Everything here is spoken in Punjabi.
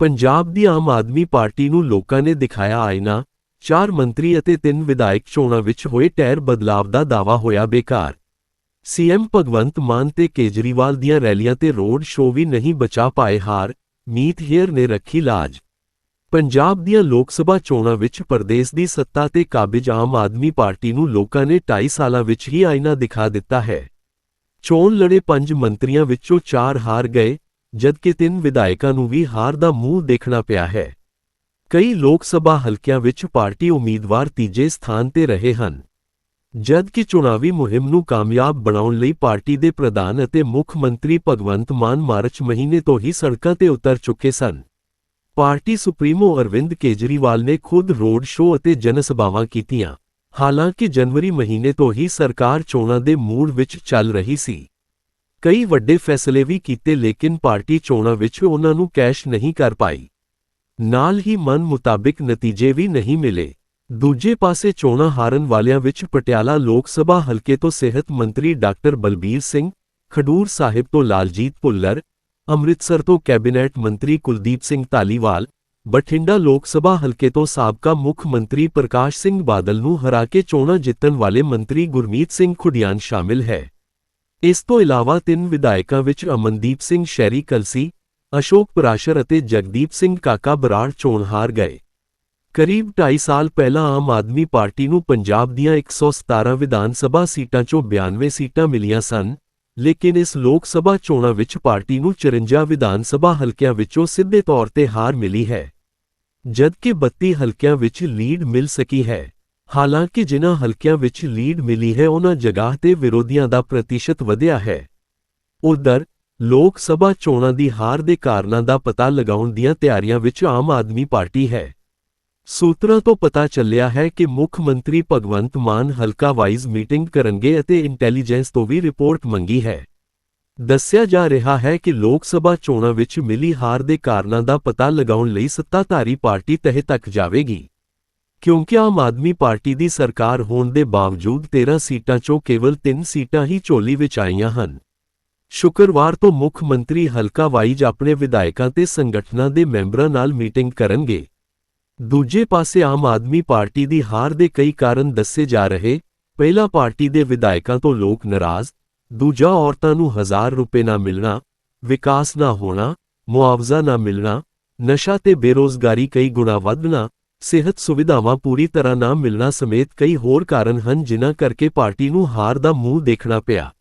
ਪੰਜਾਬ ਦੀ ਆਮ ਆਦਮੀ ਪਾਰਟੀ ਨੂੰ ਲੋਕਾਂ ਨੇ ਦਿਖਾਇਆ ਆਇਨਾ, ਚਾਰ ਮੰਤਰੀ ਅਤੇ ਤਿੰਨ ਵਿਧਾਇਕ ਚੋਣਾਂ ਵਿੱਚ ਹੋਏ ਟੈਰ ਬਦਲਾਵ ਦਾ ਦਾਵਾ ਹੋਇਆ ਬੇਕਾਰ। ਸੀਐਮ ਭਗਵੰਤ ਮਾਨ ਤੇ ਕੇਜਰੀਵਾਲ ਦੀਆਂ ਰੈਲੀਆਂ ਤੇ ਰੋਡ ਸ਼ੋਅ ਵੀ ਨਹੀਂ ਬਚਾ ਪਾਏ ਹਾਰ, ਮੀਤ ਹੇਅਰ ਨੇ ਰੱਖੀ ਲਾਜ। ਪੰਜਾਬ ਦੀਆਂ ਲੋਕ ਸਭਾ ਚੋਣਾਂ ਵਿੱਚ ਪ੍ਰਦੇਸ਼ ਦੀ ਸੱਤਾ ਤੇ ਕਾਬਿਜ ਆਮ ਆਦਮੀ ਪਾਰਟੀ ਨੂੰ ਲੋਕਾਂ ਨੇ 2.5 ਸਾਲਾਂ ਵਿੱਚ ਹੀ ਆਇਨਾ ਦਿਖਾ ਦਿੱਤਾ ਹੈ। ਚੋਣ ਲੜੇ ਪੰਜ ਮੰਤਰੀਆਂ ਵਿੱਚੋਂ ਚਾਰ ਹਾਰ ਗਏ, ਜਦਕਿ ਤਿੰਨ ਵਿਧਾਇਕਾਂ ਨੂੰ ਵੀ ਹਾਰ ਦਾ ਮੂੰਹ ਦੇਖਣਾ ਪਿਆ ਹੈ। ਕਈ ਲੋਕ ਸਭਾ ਹਲਕਿਆਂ ਵਿੱਚ ਪਾਰਟੀ ਉਮੀਦਵਾਰ ਤੀਜੇ ਸਥਾਨ ਤੇ ਰਹੇ ਹਨ। ਜਦਕਿ ਚੁਣਾਵੀ ਮੁਹਿੰਮ ਨੂੰ ਕਾਮਯਾਬ ਬਣਾਉਣ ਲਈ ਪਾਰਟੀ ਦੇ ਪ੍ਰਧਾਨ ਅਤੇ ਮੁੱਖ ਮੰਤਰੀ ਭਗਵੰਤ ਮਾਨ ਮਾਰਚ ਮਹੀਨੇ ਤੋਂ ਹੀ ਸੜਕਾਂ ਤੇ ਉਤਰ ਚੁੱਕੇ ਸਨ। ਪਾਰਟੀ ਸੁਪਰੀਮੋ ਅਰਵਿੰਦ ਕੇਜਰੀਵਾਲ ਨੇ ਖੁਦ ਰੋਡ ਸ਼ੋਅ ਅਤੇ ਜਨਸਭਾਵਾਂ ਕੀਤੀਆਂ। ਹਾਲਾਂਕਿ ਜਨਵਰੀ ਮਹੀਨੇ ਤੋਂ ਹੀ ਸਰਕਾਰ ਚੋਣਾਂ ਦੇ ਮੂਡ ਵਿੱਚ ਚੱਲ ਰਹੀ ਸੀ। ਕਈ ਵੱਡੇ ਫੈਸਲੇ ਵੀ ਕੀਤੇ ਲੇਕਿਨ ਪਾਰਟੀ ਚੋਣਾਂ ਵਿੱਚ ਉਹਨਾਂ ਨੂੰ ਕੈਸ਼ ਨਹੀਂ ਕਰ ਪਾਈ। ਨਾਲ ਹੀ ਮਨ ਮੁਤਾਬਿਕ ਨਤੀਜੇ ਵੀ ਨਹੀਂ ਮਿਲੇ। ਦੂਜੇ ਪਾਸੇ ਚੋਣਾਂ ਹਾਰਨ ਵਾਲਿਆਂ ਵਿੱਚ ਪਟਿਆਲਾ ਲੋਕ ਸਭਾ ਹਲਕੇ ਤੋਂ ਸਿਹਤ ਮੰਤਰੀ ਡਾਕਟਰ ਬਲਬੀਰ ਸਿੰਘ, ਖਡੂਰ ਸਾਹਿਬ ਤੋਂ ਲਾਲਜੀਤ ਭੁੱਲਰ ਅੰਮ੍ਰਿਤਸਰ ਤੋਂ ਕੈਬਨਿਟ ਮੰਤਰੀ ਕੁਲਦੀਪ ਸਿੰਘ ਧਾਲੀਵਾਲ, ਬਠਿੰਡਾ ਲੋਕ ਸਭਾ ਹਲਕੇ ਤੋਂ ਸਾਬਕਾ ਮੁੱਖ ਮੰਤਰੀ ਪ੍ਰਕਾਸ਼ ਸਿੰਘ ਬਾਦਲ ਨੂੰ ਹਰਾ ਕੇ ਚੋਣਾਂ ਜਿੱਤਣ ਵਾਲੇ ਮੰਤਰੀ ਗੁਰਮੀਤ ਸਿੰਘ ਖੁਡਿਆਨ ਸ਼ਾਮਿਲ ਹੈ। ਇਸ ਤੋਂ ਇਲਾਵਾ ਤਿੰਨ ਵਿਧਾਇਕਾਂ ਵਿੱਚ ਅਮਨਦੀਪ ਸਿੰਘ ਸ਼ੈਰੀ ਕਲਸੀ, ਅਸ਼ੋਕ ਪਰਾਸ਼ਰ ਅਤੇ ਜਗਦੀਪ ਸਿੰਘ ਕਾਕਾ ਬਰਾੜ ਚੋਣ ਹਾਰ ਗਏ। ਕਰੀਬ 2.5 ਸਾਲ ਪਹਿਲਾਂ ਆਮ ਆਦਮੀ ਪਾਰਟੀ ਨੂੰ ਪੰਜਾਬ ਦੀਆਂ 117 ਵਿਧਾਨ ਸਭਾ ਸੀਟਾਂ ਚੋਂ 92 ਸੀਟਾਂ ਮਿਲੀਆਂ ਸਨ ਲੇਕਿਨ ਇਸ ਲੋਕ ਸਭਾ ਚੋਣਾਂ ਵਿੱਚ ਪਾਰਟੀ ਨੂੰ 54 ਵਿਧਾਨ ਸਭਾ ਹਲਕਿਆਂ ਵਿੱਚੋਂ ਸਿੱਧੇ ਤੌਰ ਤੇ ਹਾਰ ਮਿਲੀ ਹੈ। ਜਦਕਿ 32 ਹਲਕਿਆਂ ਵਿੱਚ ਲੀਡ ਮਿਲ ਸਕੀ ਹੈ। ਹਾਲਾਂਕਿ ਜਿਨ੍ਹਾਂ ਹਲਕਿਆਂ ਵਿੱਚ ਲੀਡ ਮਿਲੀ ਹੈ, ਉਹਨਾਂ ਜਗ੍ਹਾ ਤੇ ਵਿਰੋਧੀਆਂ ਦਾ ਪ੍ਰਤੀਸ਼ਤ ਵਧਿਆ ਹੈ। ਉਧਰ, ਲੋਕ ਸਭਾ ਚੋਣਾਂ ਦੀ ਹਾਰ ਦੇ ਕਾਰਨਾਂ ਦਾ ਪਤਾ ਲਗਾਉਣ ਦੀਆਂ ਤਿਆਰੀਆਂ ਵਿੱਚ ਆਮ ਆਦਮੀ ਪਾਰਟੀ ਹੈ। ਸੂਤਰਾਂ ਤੋਂ ਪਤਾ ਚੱਲਿਆ ਹੈ ਕਿ ਮੁੱਖ ਮੰਤਰੀ ਭਗਵੰਤ ਮਾਨ ਹਲਕਾ ਵਾਈਜ਼ ਮੀਟਿੰਗ ਕਰਨਗੇ ਅਤੇ ਇੰਟੈਲੀਜੈਂਸ ਤੋਂ ਵੀ ਰਿਪੋਰਟ ਮੰਗੀ ਹੈ। ਦੱਸਿਆ ਜਾ ਰਿਹਾ ਹੈ ਕਿ ਲੋਕ ਸਭਾ ਚੋਣਾਂ ਵਿੱਚ ਮਿਲੀ ਹਾਰ ਦੇ ਕਾਰਨਾਂ ਦਾ ਪਤਾ ਲਗਾਉਣ ਲਈ ਸੱਤਾਧਾਰੀ ਪਾਰਟੀ ਤਹਿ ਤੱਕ ਜਾਵੇਗੀ। ਕਿਉਂਕਿ ਆਮ ਆਦਮੀ ਪਾਰਟੀ ਦੀ ਸਰਕਾਰ ਹੋਣ ਦੇ ਬਾਵਜੂਦ 13 ਸੀਟਾਂ ਚੋਂ ਕੇਵਲ 3 ਸੀਟਾਂ ਹੀ ਝੋਲੀ ਵਿੱਚ ਆਈਆਂ ਹਨ। ਸ਼ੁੱਕਰਵਾਰ ਤੋਂ ਮੁੱਖ ਮੰਤਰੀ ਹਲਕਾ ਵਾਈਜ਼ ਆਪਣੇ ਵਿਧਾਇਕਾਂ ਤੇ ਸੰਗਠਨਾਂ ਦੇ ਮੈਂਬਰਾਂ ਨਾਲ ਮੀਟਿੰਗ ਕਰਨਗੇ। ਦੂਜੇ ਪਾਸੇ ਆਮ ਆਦਮੀ ਪਾਰਟੀ ਦੀ ਹਾਰ ਦੇ ਕਈ ਕਾਰਨ ਦੱਸੇ ਜਾ ਰਹੇ, ਪਹਿਲਾ ਪਾਰਟੀ ਦੇ ਵਿਧਾਇਕਾਂ ਤੋਂ ਲੋਕ ਨਾਰਾਜ਼, ਦੂਜਾ ਔਰਤਾਂ ਨੂੰ ਹਜ਼ਾਰ ਰੁਪਏ ਨਾ ਮਿਲਣਾ, ਵਿਕਾਸ ਨਾ ਹੋਣਾ, ਮੁਆਵਜ਼ਾ ਨਾ ਮਿਲਣਾ, ਨਸ਼ਾ ਤੇ ਬੇਰੋਜ਼ਗਾਰੀ ਕਈ ਗੁਣਾ ਵਧਣਾ, ਸਿਹਤ ਸੁਵਿਧਾਵਾਂ ਪੂਰੀ ਤਰ੍ਹਾਂ ਨਾ ਮਿਲਣਾ ਸਮੇਤ ਕਈ ਹੋਰ ਕਾਰਨ ਹਨ ਜਿਨ੍ਹਾਂ ਕਰਕੇ ਪਾਰਟੀ ਨੂੰ ਹਾਰ ਦਾ ਮੂੰਹ ਦੇਖਣਾ ਪਿਆ।